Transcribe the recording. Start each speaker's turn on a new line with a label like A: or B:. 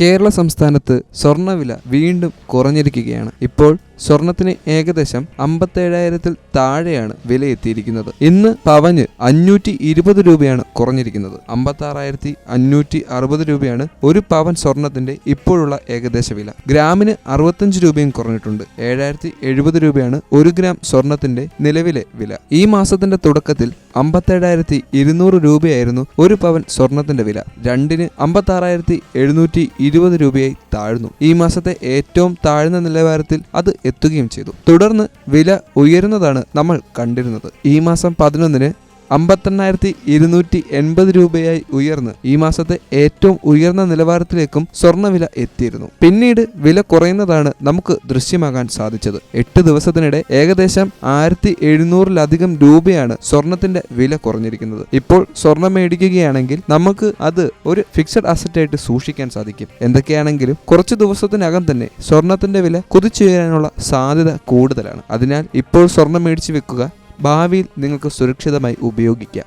A: കേരള സംസ്ഥാനത്ത് സ്വർണവില വീണ്ടും കുറഞ്ഞിരിക്കുകയാണ്. ഇപ്പോൾ സ്വർണത്തിന് ഏകദേശം അമ്പത്തേഴായിരത്തിൽ താഴെയാണ് വില എത്തിയിരിക്കുന്നത് ഇന്ന് പവന് അഞ്ഞൂറ്റി ഇരുപത് രൂപയാണ് കുറഞ്ഞിരിക്കുന്നത്. അമ്പത്തി ആറായിരത്തി അഞ്ഞൂറ്റി അറുപത് രൂപയാണ് ഒരു പവൻ സ്വർണത്തിന്റെ ഇപ്പോഴുള്ള ഏകദേശ വില. ഗ്രാമിന് അറുപത്തഞ്ച് രൂപയും കുറഞ്ഞിട്ടുണ്ട്. ഏഴായിരത്തി എഴുപത് രൂപയാണ് ഒരു ഗ്രാം സ്വർണത്തിന്റെ നിലവിലെ വില. ഈ മാസത്തിന്റെ തുടക്കത്തിൽ അമ്പത്തേഴായിരത്തി ഇരുന്നൂറ് രൂപയായിരുന്നു ഒരു പവൻ സ്വർണത്തിന്റെ വില. രണ്ടിന് അമ്പത്തി ആറായിരത്തി എഴുന്നൂറ്റി ഇരുപത് രൂപയായി താഴ്ന്നു. ഈ മാസത്തെ ഏറ്റവും താഴ്ന്ന നിലവാരത്തിൽ അത് എത്തുകയും ചെയ്തു. തുടർന്ന് വില ഉയരുന്നതാണ് നമ്മൾ കണ്ടിരുന്നത്. ഈ മാസം പതിനൊന്നിന് അമ്പത്തെണ്ണായിരത്തി ഇരുന്നൂറ്റി എൺപത് രൂപയായി ഉയർന്ന് ഈ മാസത്തെ ഏറ്റവും ഉയർന്ന നിലവാരത്തിലേക്കും സ്വർണവില എത്തിയിരുന്നു. പിന്നീട് വില കുറയുന്നതാണ് നമുക്ക് ദൃശ്യമാകാൻ സാധിച്ചത്. എട്ട് ദിവസത്തിനിടെ ഏകദേശം ആയിരത്തി എഴുന്നൂറിലധികം രൂപയാണ് സ്വർണത്തിന്റെ വില കുറഞ്ഞിരിക്കുന്നത്. ഇപ്പോൾ സ്വർണം മേടിക്കുകയാണെങ്കിൽ നമുക്ക് അത് ഒരു ഫിക്സഡ് അസറ്റ് ആയിട്ട് സൂക്ഷിക്കാൻ സാധിക്കും. എന്തൊക്കെയാണെങ്കിലും കുറച്ച് ദിവസത്തിനകം തന്നെ സ്വർണത്തിന്റെ വില കുതിച്ചുയരാനുള്ള സാധ്യത കൂടുതലാണ്. അതിനാൽ ഇപ്പോൾ സ്വർണം മേടിച്ചു വെക്കുക ഭാവിയിൽ നിങ്ങൾക്ക് സുരക്ഷിതമായി ഉപയോഗിക്കാം.